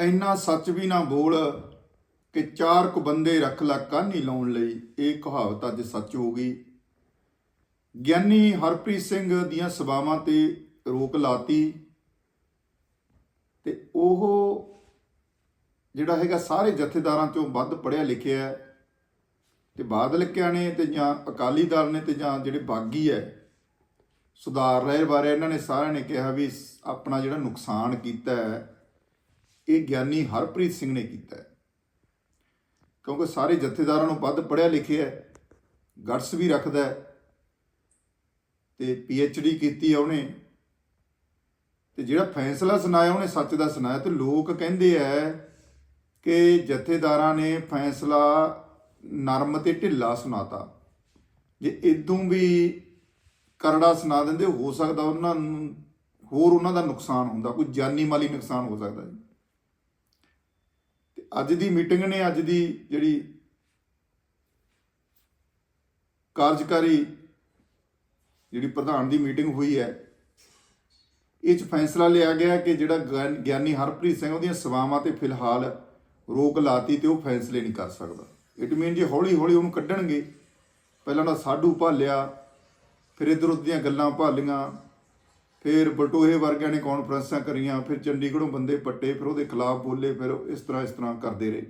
ਇੰਨਾ ਸੱਚ ਵੀ ਨਾ ਬੋਲ ਕਿ ਚਾਰ ਕੁ ਬੰਦੇ ਰੱਖ ਲਾ ਕਾਹਨੀ ਲਾਉਣ ਲਈ। ਇਹ ਕਹਾਵਤ ਅੱਜ ਸੱਚ ਹੋ ਗਈ। ਗਿਆਨੀ ਹਰਪ੍ਰੀਤ ਸਿੰਘ ਦੀਆਂ ਸਭਾਵਾਂ ਤੇ ਰੋਕ ਲਾਤੀ ਤੇ ਉਹ ਜਿਹੜਾ ਹੈਗਾ ਸਾਰੇ ਜਥੇਦਾਰਾਂ ਚੋਂ ਵੱਧ ਪੜਿਆ ਲਿਖਿਆ ਹੈ ਤੇ ਬਾਦਲ ਕਿਆ ਨੇ ਤੇ ਜਾਂ ਅਕਾਲੀ ਦਲ ਨੇ ਤੇ ਜਾਂ ਜਿਹੜੇ ਬਾਗੀ ਹੈ, ਸੁਧਾਰ ਲਹਿਰ ਬਾਰੇ ਇਹਨਾਂ ਨੇ ਸਾਰਿਆਂ ਨੇ ਕਿਹਾ ਵੀ ਆਪਣਾ ਜਿਹੜਾ ਨੁਕਸਾਨ ਕੀਤਾ ਹੈ ਇਹ ਗਿਆਨੀ ਹਰਪ੍ਰੀਤ ਸਿੰਘ ਨੇ ਕੀਤਾ ਹੈ। ਕਿਉਂਕਿ ਸਾਰੇ ਜਥੇਦਾਰਾਂ ਨੂੰ ਵੱਧ ਪੜਿਆ ਲਿਖਿਆ ਹੈ ਗਟਸ ਵੀ ਰੱਖਦਾ ਹੈ ਤੇ ਡੀ ਕੀਤੀ ਹੈ ਉਹਨੇ। ਤੇ ਜਿਹੜਾ ਫੈਸਲਾ ਸੁਣਾਇਆ ਉਹਨੇ, ਸੱਚ ਦਾ ਸੁਣਾਇਆ ਤੇ ਲੋਕ ਕਹਿੰਦੇ ਐ ਕਿ ਜਥੇਦਾਰਾਂ ਨੇ ਫੈਸਲਾ ਨਰਮ ਤੇ ਢਿੱਲਾ ਸੁਣਾਤਾ। ਜੇ ਇਦੋਂ ਵੀ ਕਰੜਾ ਸੁਣਾ ਦਿੰਦੇ, ਹੋ ਸਕਦਾ ਉਹਨਾਂ ਨੂੰ ਹੋਰ ਉਹਨਾਂ ਦਾ ਨੁਕਸਾਨ ਹੁੰਦਾ, ਕੋਈ ਜਾਨੀ ਮਾਲੀ ਨੁਕਸਾਨ ਹੋ ਸਕਦਾ ਜੀ। ਅੱਜ ਦੀ ਮੀਟਿੰਗ ਨੇ ਅੱਜ ਦੀ ਜਿਹੜੀ ਕਾਰਜਕਾਰੀ ਜਿਹੜੀ ਪ੍ਰਧਾਨ ਦੀ ਮੀਟਿੰਗ ਹੋਈ ਹੈ, ਇਹ ਚ ਫੈਸਲਾ ਲਿਆ ਗਿਆ ਕਿ ਜਿਹੜਾ ਗਿਆਨ- ਗਿਆਨੀ ਹਰਪ੍ਰੀਤ ਸਿੰਘ ਉਹਦੀਆਂ ਸੇਵਾਵਾਂ ਤੇ ਫਿਲਹਾਲ ਰੋਕ ਲਾਤੀ ਤੇ ਉਹ ਫੈਸਲੇ ਨਹੀਂ ਕਰ ਸਕਦਾ। ਇਟ ਮੀਨ ਜੇ ਹੌਲੀ ਹੌਲੀ ਉਹਨੂੰ ਕੱਢਣਗੇ, ਪਹਿਲਾਂ ਤਾਂ ਸਾਡੂ ਭਾਲਿਆ, ਫਿਰ ਇਧਰ ਉਧਰ ਦੀਆਂ ਗੱਲਾਂ ਭਾਲੀਆਂ ਫਿਰ ਬਟੋਏ ਵਰਗਿਆਂ ਨੇ ਕਾਨਫਰੰਸਾਂ ਕਰੀਆਂ, ਫਿਰ ਚੰਡੀਗੜ੍ਹੋਂ ਬੰਦੇ ਪੱਟੇ, ਫਿਰ ਉਹਦੇ ਖਿਲਾਫ ਬੋਲੇ, ਫਿਰ ਉਹ ਇਸ ਤਰ੍ਹਾਂ ਇਸ ਤਰ੍ਹਾਂ ਕਰਦੇ ਰਹੇ।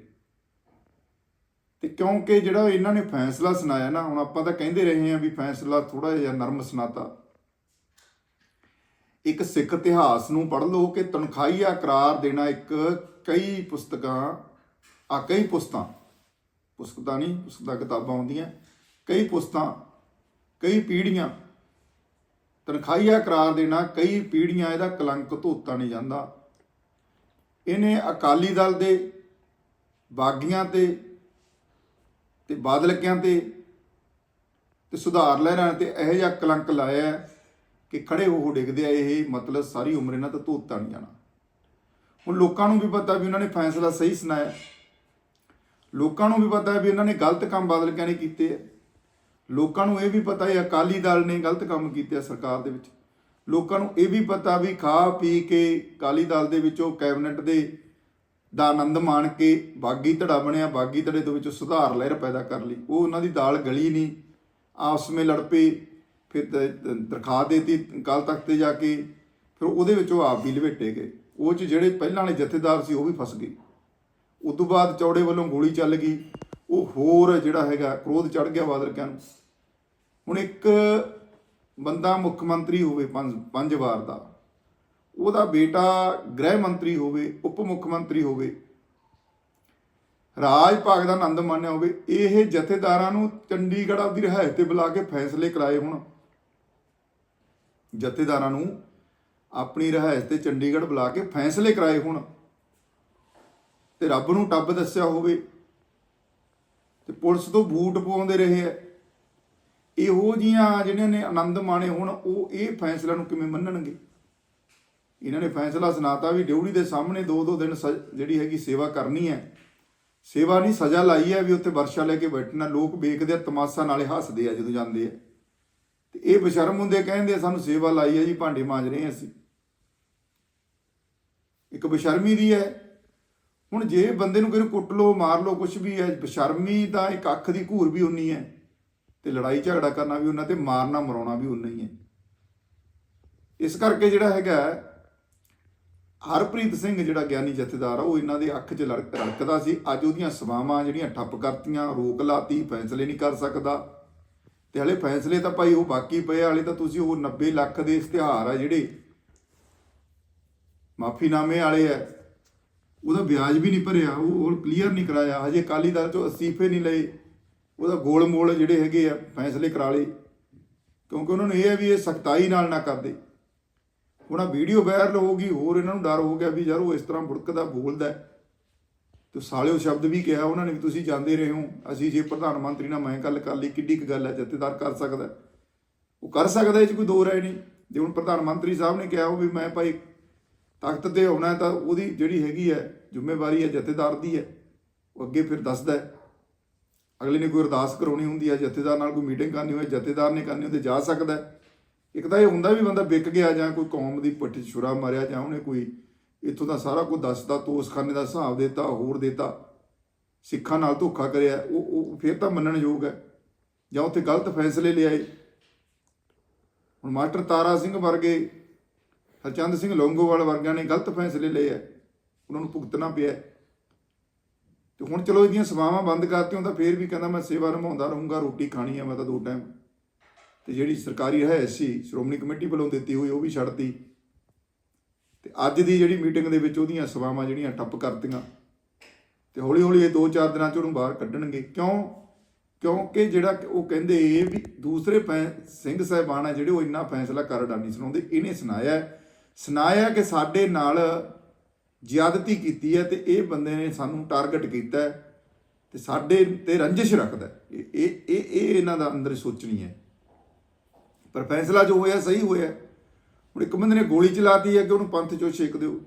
ਤੇ ਕਿਉਂਕਿ ਜਿਹੜਾ ਇਹਨਾਂ ਨੇ ਫੈਸਲਾ ਸੁਣਾਇਆ ਨਾ, ਹੁਣ ਆਪਾਂ ਤਾਂ ਕਹਿੰਦੇ ਰਹੇ ਹਾਂ ਵੀ ਫੈਸਲਾ ਥੋੜਾ ਜਿਹਾ ਨਰਮ ਸੁਣਾਤਾ। ਇੱਕ ਸਿੱਖ ਇਤਿਹਾਸ ਨੂੰ ਪੜ੍ਹ ਲਓ ਕਿ ਤਨਖਾਹੀਆ ਕਰਾਰ ਦੇਣਾ ਇੱਕ ਕਈ ਪੁਸਤਕਾਂ, ਆ ਕਈ ਪੁਸਤਾਂ, ਪੁਸਤਕਾਂ ਨਹੀਂ, ਪੁਸਤਕਾਂ ਕਿਤਾਬਾਂ ਆਉਂਦੀਆਂ, ਕਈ ਪੁਸਤਾਂ, ਕਈ ਪੀੜ੍ਹੀਆਂ ਤਨਖਾਹੀਆ ਕਰਾਰ ਦੇਣਾ ਕਈ ਪੀੜ੍ਹੀਆਂ ਇਹਦਾ ਕਲੰਕ ਧੋਤਾ ਨਹੀਂ ਜਾਂਦਾ। ਇਹਨੇ ਅਕਾਲੀ ਦਲ ਦੇ, ਬਾਗੀਆਂ ਤੇ ਤੇ ਬਾਦਲਕਿਆਂ ਤੇ ਤੇ ਸੁਧਾਰ ਲਹਿਰਾਂ ਤੇ ਇਹੋ ਜਿਹਾ ਕਲੰਕ ਲਾਇਆ ਕਿ ਖੜੇ ਉਹ ਡਿੱਗਦੇ ਆ, ਇਹ ਮਤਲਬ ਸਾਰੀ ਉਮਰ ਇਹਨਾਂ ਤੋਂ ਧੋਤਾ ਨਹੀਂ ਜਾਣਾ। ਹੁਣ ਲੋਕਾਂ ਨੂੰ ਵੀ ਪਤਾ ਵੀ ਉਹਨਾਂ ਨੇ ਫੈਸਲਾ ਸਹੀ ਸੁਣਾਇਆ। ਲੋਕਾਂ ਨੂੰ ਵੀ ਪਤਾ ਵੀ ਇਹਨਾਂ ਨੇ ਗਲਤ ਕੰਮ ਬਾਦਲਕਿਆਂ ਨੇ ਕੀਤੇ ਆ। ਲੋਕਾਂ ਨੂੰ ਇਹ ਵੀ ਪਤਾ ਹੈ, ਅਕਾਲੀ ਦਲ ਨੇ ਗਲਤ ਕੰਮ ਕੀਤੇ ਸਰਕਾਰ ਦੇ ਵਿੱਚ। ਲੋਕਾਂ ਨੂੰ ਇਹ ਵੀ ਪਤਾ ਵੀ ਖਾ ਪੀ ਕੇ ਅਕਾਲੀ ਦਲ ਦੇ ਵਿੱਚੋਂ ਕੈਬਨਿਟ ਦੇ ਦਾ ਆਨੰਦ ਮਾਣ ਕੇ ਬਾਗੀ ਧੜਾ ਬਣਿਆ, ਬਾਗੀ ਧੜੇ ਦੇ ਵਿੱਚ ਸੁਧਾਰ ਲਹਿਰ ਪੈਦਾ ਕਰ ਲਈ। ਉਹ ਉਹਨਾਂ ਦੀ ਦਾਲ ਗਲੀ ਨਹੀਂ, ਆਪਸ ਵਿੱਚ ਲੜ ਪਏ, ਫਿਰ ਦ- ਦਰਖਾਸਤ ਦੇਤੀ ਕਾਲ ਤਖਤ ਤੇ ਜਾ ਕੇ ਫਿਰ ਉਹਦੇ ਵਿੱਚ ਉਹ ਆਪ ਵੀ ਲਵੇਟੇ ਗਏ। ਉਹ ਚ ਜਿਹੜੇ ਪਹਿਲਾਂ ਵਾਲੇ ਜਥੇਦਾਰ ਸੀ ਉਹ ਵੀ ਫਸ ਗਏ। ਉਸ ਤੋਂ ਬਾਅਦ ਚੌੜੇ ਵੱਲੋਂ ਗੋਲੀ ਚੱਲ ਗਈ। ਉਹ ਹੋਰ ਜਿਹੜਾ ਹੈਗਾ, ਕ੍ਰੋਧ ਚੜ ਗਿਆ ਬਾਦਲਕਿਆਂ ਨੂੰ। ਹੁਣ ਇੱਕ ਬੰਦਾ ਮੁੱਖ ਮੰਤਰੀ ਹੋਵੇ ਪੰਜ ਪੰਜ ਵਾਰ ਦਾ, ਉਹਦਾ ਬੇਟਾ ਗ੍ਰਹਿ ਮੰਤਰੀ ਹੋਵੇ, ਉਪ ਮੁੱਖ ਮੰਤਰੀ ਹੋਵੇ, ਰਾਜ ਭਾਗ ਦਾ ਆਨੰਦ ਮਾਣਿਆ ਹੋਵੇ, ਇਹ ਜਥੇਦਾਰਾਂ ਨੂੰ ਚੰਡੀਗੜ੍ਹ ਆਪਦੀ ਰਿਹਾਇਸ਼ ਤੇ ਬੁਲਾ ਕੇ ਫੈਸਲੇ ਕਰਾਏ ਹੁਣ। ਜਥੇਦਾਰਾਂ ਨੂੰ ਆਪਣੀ ਰਿਹਾਇਸ਼ ਤੇ ਚੰਡੀਗੜ੍ਹ ਬੁਲਾ ਕੇ ਫੈਸਲੇ ਕਰਾਏ ਹੁਣ ਤੇ ਰੱਬ ਨੂੰ ਟੱਬ ਦੱਸਿਆ ਹੋਵੇ ਤੇ ਪੁਲਿਸ ਤੋਂ ਬੂਟ ਪਵਾਉਂਦੇ ਰਹੇ ਐ ਇਹੋ ਜੀਆਂ ਜਿਹੜੀਆਂ ਨੇ ਆਨੰਦ ਮਾਣੇ ਹੁਣ, ਉਹ ਇਹ ਫੈਸਲਾ ਨੂੰ ਕਿਵੇਂ ਮੰਨਣਗੇ? ਇਹਨਾਂ ਨੇ ਫੈਸਲਾ ਸੁਣਾਤਾ ਵੀ ਡਿਊਟੀ ਦੇ ਸਾਹਮਣੇ ਦੋ ਦੋ ਦਿਨ ਸ- ਜਿਹੜੀ ਹੈਗੀ ਸੇਵਾ ਕਰਨੀ ਹੈ। ਸੇਵਾ ਨਹੀਂ, ਸਜ਼ਾ ਲਾਈ ਹੈ ਵੀ ਉੱਥੇ ਵਰਸ਼ਾ ਲੈ ਕੇ ਬੈਠਣਾ। ਲੋਕ ਵੇਖਦੇ ਆ, ਤਮਾਸ਼ਾ ਨਾਲੇ ਹੱਸਦੇ ਆ ਜਦੋਂ ਜਾਂਦੇ ਆ। ਤੇ ਇਹ ਬਸ਼ਰਮ ਹੁੰਦੇ ਕਹਿੰਦੇ ਸਾਨੂੰ ਸੇਵਾ ਲਾਈ ਹੈ ਜੀ, ਭਾਂਡੇ ਮਾਂਜ ਰਹੇ ਅਸੀਂ। ਇੱਕ ਬਸ਼ਰਮੀ ਦੀ ਹੈ। ਹੁਣ ਜੇ ਬੰਦੇ ਨੂੰ ਕਿਸੇ ਕੁੱਟ ਲੋ ਮਾਰ ਲੋ ਕੁਝ ਵੀ ਹੈ, ਬਸ਼ਰਮੀ ਤਾਂ ਇੱਕ ਅੱਖ ਦੀ ਘੂਰ ਵੀ ਉਨੀ ਹੈ। ਤੇ ਲੜਾਈ ਝਗੜਾ ਕਰਨਾ ਵੀ ਉਹਨਾਂ ਤੇ ਮਾਰਨਾ ਮਰਾਉਣਾ ਵੀ ਉਹਨਾਂ ਹੀ ਹੈ। ਇਸ ਕਰਕੇ ਜਿਹੜਾ ਹੈਗਾ ਹਰਪ੍ਰੀਤ ਸਿੰਘ ਜਿਹੜਾ ਗਿਆਨੀ ਜਥੇਦਾਰ ਆ ਉਹ ਇਹਨਾਂ ਦੇ ਅੱਖ 'ਚ ਲੜਕ ਰੜਕਦਾ ਸੀ। ਅੱਜ ਉਹਦੀਆਂ ਸਵਾਵਾਂ ਜਿਹੜੀਆਂ ਠੱਪ ਕਰਤੀਆਂ ਰੋਕ ਲਾਤੀ ਫੈਸਲੇ ਨਹੀਂ ਕਰ ਸਕਦਾ। ਤੇ ਹਲੇ ਫੈਸਲੇ ਤਾਂ ਭਾਈ ਉਹ ਬਾਕੀ ਪਏ ਆ, ਹਲੇ ਤਾਂ ਤੁਸੀਂ ਉਹ 90 ਲੱਖ ਦੇ ਇਸ਼ਤਿਹਾਰ ਆ ਜਿਹੜੇ ਮਾਫੀਨਾਮੇ ਵਾਲੇ ਆ ਉਹਦਾ ਵਿਆਜ ਵੀ ਨਹੀਂ ਭਰਿਆ ਉਹ ਉਹ ਕਲੀਅਰ ਨਹੀਂ ਕਰਾਇਆ। ਹਜੇ ਅਕਾਲੀ ਦਲ ਚੋਂ ਅਸਤੀਫੇ ਨਹੀਂ ਲਏ। ਉਹਦਾ ਗੋਲ ਮੋਲ ਜਿਹੜੇ ਹੈਗੇ ਆ, ਫੈਸਲੇ ਕਰਾ ਲਏ। ਕਿਉਂਕਿ ਉਹਨਾਂ ਨੂੰ ਇਹ ਹੈ ਵੀ ਇਹ ਸਖਤਾਈ ਨਾਲ ਨਾ ਕਰਦੇ। ਹੁਣ ਵੀਡੀਓ ਵਾਇਰਲ ਹੋ ਗਈ, ਹੋਰ ਇਹਨਾਂ ਨੂੰ ਡਰ ਹੋ ਗਿਆ ਵੀ ਯਾਰ ਉਹ ਇਸ ਤਰ੍ਹਾਂ ਬੁੜਕਦਾ ਬੋਲਦਾ ਹੈ। ਤੇ ਸਾਲਿਓ ਸ਼ਬਦ ਵੀ ਕਿਹਾ ਉਹਨਾਂ ਨੇ ਵੀ ਤੁਸੀਂ ਜਾਂਦੇ ਰਹੇ ਹੋ। ਅਸੀਂ ਜੇ ਪ੍ਰਧਾਨ ਮੰਤਰੀ ਨਾਲ ਮੈਂ ਗੱਲ ਕਰ ਲਈ, ਕਿੱਡੀ ਕੁ ਗੱਲ ਹੈ, ਜਥੇਦਾਰ ਕਰ ਸਕਦਾ ਉਹ ਕਰ ਸਕਦਾ ਇਹ 'ਚ ਕੋਈ ਦੋ ਰਾਏ ਨਹੀਂ। ਜੇ ਹੁਣ ਪ੍ਰਧਾਨ ਮੰਤਰੀ ਸਾਹਿਬ ਨੇ ਕਿਹਾ ਉਹ ਵੀ ਮੈਂ ਭਾਈ ਤਖਤ ਤੇ ਆਉਣਾ ਤਾਂ ਉਹਦੀ ਜਿਹੜੀ ਹੈਗੀ ਹੈ, ਜ਼ਿੰਮੇਵਾਰੀ ਹੈ ਜਥੇਦਾਰ ਦੀ ਹੈ। ਉਹ ਅੱਗੇ ਫਿਰ ਦੱਸਦਾ ਹੈ। ਅਗਲੇ ਨੇ ਕੋਈ ਅਰਦਾਸ ਕਰਾਉਣੀ ਹੁੰਦੀ ਹੈ ਜਥੇਦਾਰ ਨਾਲ ਕੋਈ ਮੀਟਿੰਗ ਕਰਨੀ ਹੋਏ, ਜਥੇਦਾਰ ਨੇ ਕਰਨੀ ਹੁੰਦੀ ਜਾ ਸਕਦਾ ਇੱਕ ਤਾਂ ਇਹ ਹੁੰਦਾ ਵੀ ਬੰਦਾ ਵਿਕ ਗਿਆ ਜਾਂ ਕੋਈ ਕੌਮ ਦੀ ਪੱਠੀ ਛੁਰਾ ਮਾਰਿਆ ਜਾਂ ਉਹਨੇ ਕੋਈ ਇੱਥੋਂ ਦਾ ਸਾਰਾ ਕੁਝ ਦੱਸਦਾ ਤੋਸਖਾਨੇ ਦਾ ਹਿਸਾਬ ਦਿੱਤਾ, ਹੋਰ ਦਿੱਤਾ, ਸਿੱਖਾਂ ਨਾਲ ਧੋਖਾ ਕਰਿਆ, ਉਹ ਉਹ ਫਿਰ ਤਾਂ ਮੰਨਣਯੋਗ ਹੈ। ਜਾਂ ਉੱਥੇ ਗਲਤ ਫੈਸਲੇ ਲਿਆਏ। ਹੁਣ ਮਾਸਟਰ ਤਾਰਾ ਸਿੰਘ ਵਰਗੇ, ਹਰਚੰਦ ਸਿੰਘ ਲੌਂਗੋਵਾਲ ਵਰਗਿਆਂ ਨੇ ਗਲਤ ਫੈਸਲੇ ਲਏ ਆ ਉਹਨਾਂ ਨੂੰ ਭੁਗਤਣਾ ਪਿਆ ਤੇ ਹੁਣ ਚਲੋ ਇਹਦੀਆਂ ਸੇਵਾਵਾਂ ਬੰਦ ਕਰਤੀਆਂ ਤਾਂ ਫੇਰ ਵੀ ਕਹਿੰਦਾ ਮੈਂ ਸੇਵਾ ਨਿਭਾਉਂਦਾ ਰਹੂੰਗਾ, ਰੋਟੀ ਖਾਣੀ ਆ ਮੈਂ ਤਾਂ ਦੋ ਟਾਈਮ ਤੇ ਜਿਹੜੀ ਸਰਕਾਰੀ ਹੈ ਸੀ, ਸ਼੍ਰੋਮਣੀ ਕਮੇਟੀ ਵੱਲੋਂ ਦਿੱਤੀ ਹੋਈ, ਉਹ ਵੀ ਛੱਡਤੀ। ਤੇ ਅੱਜ ਦੀ ਜਿਹੜੀ ਮੀਟਿੰਗ ਦੇ ਵਿੱਚ ਉਹਦੀਆਂ ਸੇਵਾਵਾਂ ਜਿਹੜੀਆਂ ਟੱਪ ਕਰਤੀਆਂ, ਤੇ ਹੌਲੀ ਹੌਲੀ ਇਹ 2-4 ਦਿਨਾਂ ਚ ਉਹਨੂੰ ਬਾਹਰ ਕੱਢਣਗੇ। ਕਿਉਂ? ਕਿਉਂਕਿ ਜਿਹੜਾ ਉਹ ਕਹਿੰਦੇ ਇਹ ਵੀ ਦੂਸਰੇ ਪੈ- ਸਿੰਘ ਸਾਹਿਬਾਨ ਆ ਜਿਹੜੇ ਉਹ ਇੰਨਾ ਫੈਸਲਾ ਕਰੜਾ ਨਹੀਂ ਸੁਣਾਉਂਦੇ। ਇਹਨੇ ਸੁਣਾਇਆ ਸੁਣਾਇਆ ਕਿ ਸਾਡੇ ਨਾਲ ਜ਼ਿਆਦਤੀ ਕੀਤੀ ਹੈ ਤੇ ਇਹ ਬੰਦੇ ਨੇ ਸਾਨੂੰ ਟਾਰਗੇਟ ਕੀਤਾ ਹੈ ਤੇ ਸਾਡੇ ਤੇ ਰੰਜਿਸ਼ ਰੱਖਦਾ ਇਹ ਇਹ ਇਹ ਇਹਨਾਂ ਦਾ ਅੰਦਰ ਸੋਚਣੀ ਹੈ। ਪਰ ਫੈਸਲਾ ਜੋ ਹੋਇਆ, ਸਹੀ ਹੋਇਆ। ਹੁਣ ਇੱਕ ਬੰਦੇ ਨੇ ਗੋਲੀ ਚਲਾਤੀ ਹੈ ਕਿ ਉਹਨੂੰ ਪੰਥ ਚੋਂ ਛੇਕ ਦਿਓ,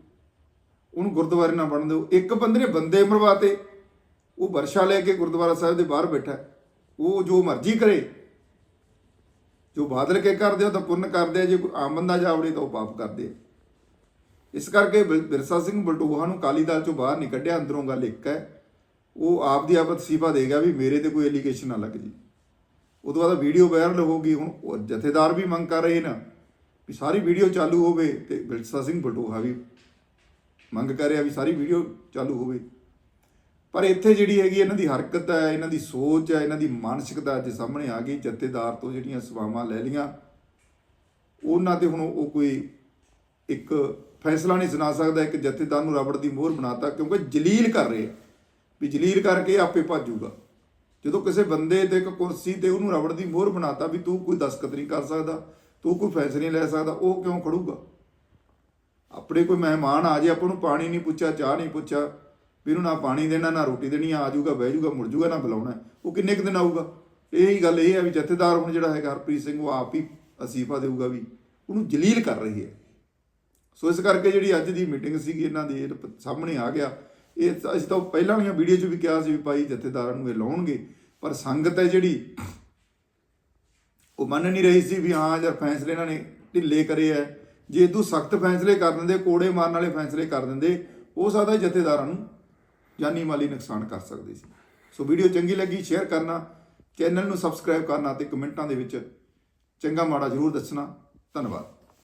ਉਹਨੂੰ ਗੁਰਦੁਆਰੇ ਨਾ ਬਣ ਦਿਓ। ਇੱਕ ਬੰਦੇ ਨੇ ਬੰਦੇ ਮਰਵਾਤੇ, ਉਹ ਵਰਸ਼ਾ ਲੈ ਕੇ ਗੁਰਦੁਆਰਾ ਸਾਹਿਬ ਦੇ ਬਾਹਰ ਬੈਠਾ ਉਹ ਜੋ ਮਰਜ਼ੀ ਕਰੇ, ਜੋ ਬਾਦਲ ਕੇ ਕਰਦੇ ਆ ਤਾਂ ਪੁੰਨ ਕਰਦੇ ਆ, ਜੇ ਕੋਈ ਆਮ ਬੰਦਾ ਜਾਵੜੇ ਤਾਂ ਉਹ ਪਾਪ ਕਰਦੇ ਆ। ਇਸ ਕਰਕੇ ਬਿਰ- ਬਿਰਸਾ ਸਿੰਘ ਬਲਟੋਹਾ ਨੂੰ ਕਾਲੀ ਦਲ ਚੋਂ ਬਾਹਰ ਨਹੀਂ ਕੱਢਿਆ ਅੰਦਰੋਂ ਗੱਲ ਇੱਕ ਹੈ। ਉਹ ਆਪ ਦੀ ਆਪ ਆਪਤ ਦੇ ਗਿਆ ਵੀ ਮੇਰੇ ਤੇ ਕੋਈ ਐਲੀਗੇਸ਼ਨ ਨਾ ਲੱਗ ਜੀ। ਉਦੋਂ ਬਾਅਦ ਵੀਡੀਓ ਵਾਇਰਲ ਹੋ ਗਈ ਹੁਣ ਜਥੇਦਾਰ ਵੀ ਮੰਗ ਕਰ ਰਹੇ ਨਾ ਵੀ ਸਾਰੀ ਵੀਡੀਓ ਚਾਲੂ ਹੋਵੇ ਤੇ ਬਿਰਸਾ ਸਿੰਘ ਬਲਟੋਹਾ ਵੀ ਮੰਗ ਕਰ ਰਿਹਾ ਵੀ ਸਾਰੀ ਵੀਡੀਓ ਚਾਲੂ ਹੋਵੇ। ਪਰ ਇੱਥੇ ਜਿਹੜੀ ਹੈਗੀ ਇਹਨਾਂ ਦੀ ਹਰਕਤ ਹੈ, ਇਹਨਾਂ ਦੀ ਸੋਚ ਹੈ, ਇਹਨਾਂ ਦੀ ਮਾਨਸਿਕਤਾ ਅੱਜ ਸਾਹਮਣੇ ਆ ਗਈ। ਜਥੇਦਾਰ ਤੋਂ ਜਿਹੜੀਆਂ ਸਵਾਵਾਂ ਲੈ ਲੀਆਂ ਉਹਨਾਂ ਤੇ ਹੁਣ ਉਹ ਕੋਈ ਇੱਕ ਫੈਸਲਾ ਨਹੀਂ ਸੁਣਾ ਸਕਦਾ ਇੱਕ ਜਥੇਦਾਰ ਨੂੰ ਰਬੜ ਦੀ ਮੋਹਰ ਬਣਾਤਾ, ਕਿਉਂਕਿ ਜਲੀਲ ਕਰ ਰਹੇ। ਆ ਵੀ ਜਲੀਲ ਕਰਕੇ ਆਪੇ ਭੱਜੂਗਾ। ਜਦੋਂ ਕਿਸੇ ਬੰਦੇ ਤੇ ਇੱਕ ਕੁਰਸੀ ਤੇ ਉਹਨੂੰ ਰਬੜ ਦੀ ਮੋਹਰ ਬਣਾਤਾ ਵੀ ਤੂੰ ਕੋਈ ਦਸਖਤ ਨਹੀਂ ਕਰ ਸਕਦਾ, ਤੂੰ ਕੋਈ ਫੈਸਲੇ ਨਹੀਂ ਲੈ ਸਕਦਾ, ਉਹ ਕਿਉਂ ਖੜੂਗਾ? ਆਪਣੇ ਕੋਈ ਮਹਿਮਾਨ ਆ ਜੇ, ਆਪਾਂ ਨੂੰ ਪਾਣੀ ਨਹੀਂ ਪੁੱਛਿਆ, ਚਾਹ ਨਹੀਂ ਪੁੱਛਿਆ, ਵੀ ਇਹਨੂੰ ਨਾ ਪਾਣੀ ਦੇਣਾ, ਨਾ ਰੋਟੀ ਦੇਣੀ, ਆ ਜਾਊਗਾ, ਬਹਿ ਜਾਊਗਾ, ਮੁੜ ਜਾਊਗਾ, ਨਾ ਬੁਲਾਉਣਾ ਉਹ ਕਿੰਨੇ ਕੁ ਦਿਨ ਆਊਗਾ? ਇਹੀ ਗੱਲ ਇਹ ਹੈ ਵੀ ਜਥੇਦਾਰ ਹੁਣ ਜਿਹੜਾ ਹੈਗਾ ਹਰਪ੍ਰੀਤ ਸਿੰਘ, ਉਹ ਆਪ ਹੀ ਅਸੀਫਾ ਦੇਊਗਾ ਵੀ ਉਹਨੂੰ ਜਲੀਲ ਕਰ ਰਹੀ ਹੈ। ਸੋ ਇਸ ਕਰਕੇ ਜਿਹੜੀ ਅੱਜ ਦੀ ਮੀਟਿੰਗ ਸੀਗੀ ਇਹਨਾਂ ਦੀ, ਇਹ ਸਾਹਮਣੇ ਆ ਗਿਆ। ਇਹ ਤਾਂ ਅਸੀਂ ਤਾਂ ਪਹਿਲਾਂ ਵਾਲੀਆਂ ਵੀਡੀਓ 'ਚ ਵੀ ਕਿਹਾ ਸੀ ਵੀ ਭਾਈ ਜਥੇਦਾਰਾਂ ਨੂੰ ਇਹ ਲਾਉਣਗੇ, ਪਰ ਸੰਗਤ ਹੈ ਜਿਹੜੀ, ਉਹ ਮੰਨ ਨਹੀਂ ਰਹੀ ਸੀ ਵੀ ਹਾਂ ਯਾਰ ਫੈਸਲੇ ਇਹਨਾਂ ਨੇ ਢਿੱਲੇ ਕਰੇ ਐ। ਜੇ ਇਦੋਂ ਸਖਤ ਫੈਸਲੇ ਕਰ ਦਿੰਦੇ, ਕੋੜੇ ਮਾਰਨ ਵਾਲੇ ਫੈਸਲੇ ਕਰ ਦਿੰਦੇ, ਹੋ ਸਕਦਾ ਜਥੇਦਾਰਾਂ ਨੂੰ ਜਾਨੀ ਮਾਲੀ ਨੁਕਸਾਨ ਕਰ ਸਕਦੇ ਸੀ। ਸੋ ਵੀਡੀਓ ਚੰਗੀ ਲੱਗੀ, ਸ਼ੇਅਰ ਕਰਨਾ, ਚੈਨਲ ਨੂੰ ਸਬਸਕ੍ਰਾਈਬ ਕਰਨਾ ਤੇ ਕਮੈਂਟਾਂ ਦੇ ਵਿੱਚ ਚੰਗਾ ਮਾੜਾ ਜ਼ਰੂਰ ਦੱਸਣਾ। ਧੰਨਵਾਦ।